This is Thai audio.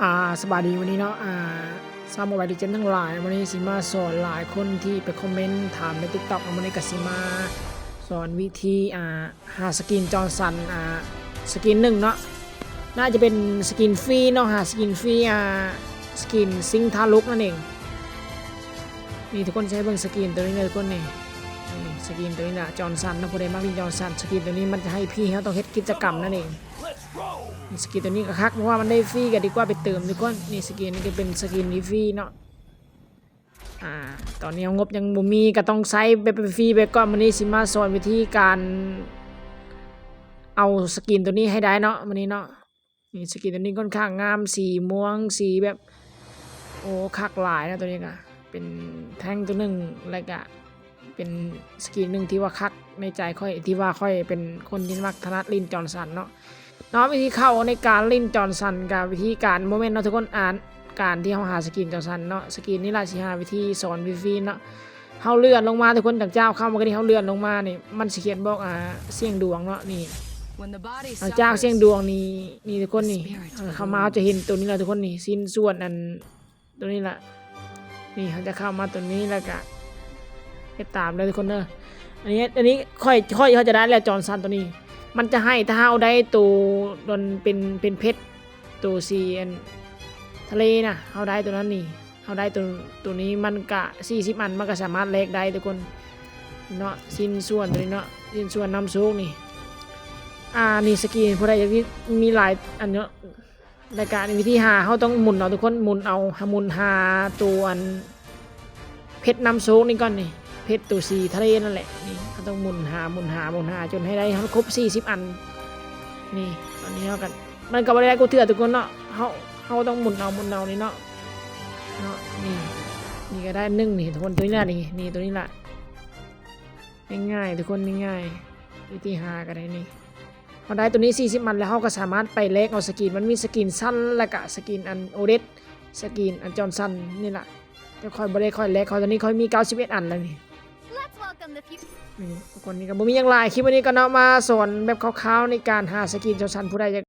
อ่าสบายดีวันนี้เนาะอ่าซาวโมบายดิเจนทั้งหลาย วันนี้สิมาสอนหลายคนที่ไปคอมเมนต์ถามใน TikTok เอาวันนี้ก็สิมาสอนวิธีอ่าหาสกินจอร์สันอ่าสกินหนึ่งเนาะน่าจะเป็นสกินฟรีเนาะหาสกินฟรีอ่าสกินซิงทาลุกนั่นเองนี่ทุกคนใช้เบิ่งสกินตัวนี้เลยทุกคนนี่สกินตัวนี้นะจอร์สันนะผู้ใดมากที่จอร์สันสกินตัวนี้มันจะให้พี่เขาต้องเฮ็ดกิจกรรมนั่นเอง สกินตัวนี้ก็คักเพราะว่ามันได้ฟรีก็ดีกว่าไปเติมดีกว่านี่สกินนี่ก็เป็นสกินที่ฟรีเนาะอ่าตอนนี้งบยังบ่มีก็ต้องใช้ไปไปฟรีไปก่อนวันนี้สิมาสอนวิธีการเอาสกินตัวนี้ให้ได้เนาะวันนี้เนาะนี่สกินตัวนี้ค่อนข้างงามสีม่วงสีแบบโอ้คักหลายนะตัวนี้ก็เป็นแท่งตัวหนึ่งแล้วก็เป็นสกินหนึ่งที่ว่าคักในใจค่อยที่ว่าค่อยเป็นคนที่มักถนัดลินจอร์นสันเนาะ เนาะวิธีเข้าในการเล่นจอร์นสันกับวิธีการโมเมนต์เนาะทุกคนอ่านการที่เขาหาสกินจอร์นสันเนาะสกินนี่ละสิหาวิธีสอนวิฟีเนาะเขาเลื่อนลงมาทุกคนจากเจ้าเข้ามาก็ที่เขาเลื่อนลงมานี่มันสิเขียนบอกอ่าเสียงดวงเนาะนี่จากเสียงดวงนี่นี่ทุกคนนี่เข้ามาเขาจะเห็นตัวนี้แหละทุกคนนี่สิ้นส่วนอันตัวนี้แหละนี่เขาจะเข้ามาตัวนี้แล้วก็ไปตามเลยทุกคนเนอะอันนี้อันนี้ค่อยค่อยเขาจะได้แล้วจอร์นสันตัวนี้ มันจะให้ถ้าเอาได้ตัวโดนเป็นเป็นเพชรตัวซีอันทะเลนะเอาได้ตัวนั้นนี่เอาได้ตัวตัวนี้มันกะสี่สิบอันมันก็สามารถแลกได้ทุกคนเนาะสิ้นส่วนตัวนี้เนาะสิ้นส่วนน้ำซุกนี่อ่านี่สกีนพอได้อย่างนี้มีหลายอันเนาะรายการวิธีหาเขาต้องหมุนเอาทุกคนหมุนเอาหมุนหาตัวอันเพชรน้ำซุกนี่ก่อนนี่ เพชรตัวสีทะเลนั่นแหละนี่เขาต้องหมุนหาหมุนหาหมุนหาจนให้ได้ให้ครบ 40 อัน นี่ตอนนี้เขากันมันก็บ่ได้กูเถื่อทุกคนเนาะเขาเขาต้องหมุนเอาหมุนเอานี่เนาะเนาะนี่นี่ก็ได้นึ่งนี่ทุกคนตัวนี้แหละนี่นี่ตัวนี้แหละง่ายๆทุกคนง่ายๆวิธีหากันได้นี่เขาได้ตัวนี้ 40 มันแล้วเขาก็สามารถไปเลกเอาสกินมันมีสกินสั้นและก็สกินอันโอเดสสกินอันจอห์นสันนี่แหละแต่ค่อยบ่ได้ค่อยเลกเขาตอนนี้ค่อยมี 91 อันแล้วนี่ นี่ทุกคนนี่ก็บ่มีอย่างไรคลิปวันนี้ก็เนาะมาสอนแบบคร่าวๆในการหาสกินเจ้าชันผู้ใดอยาก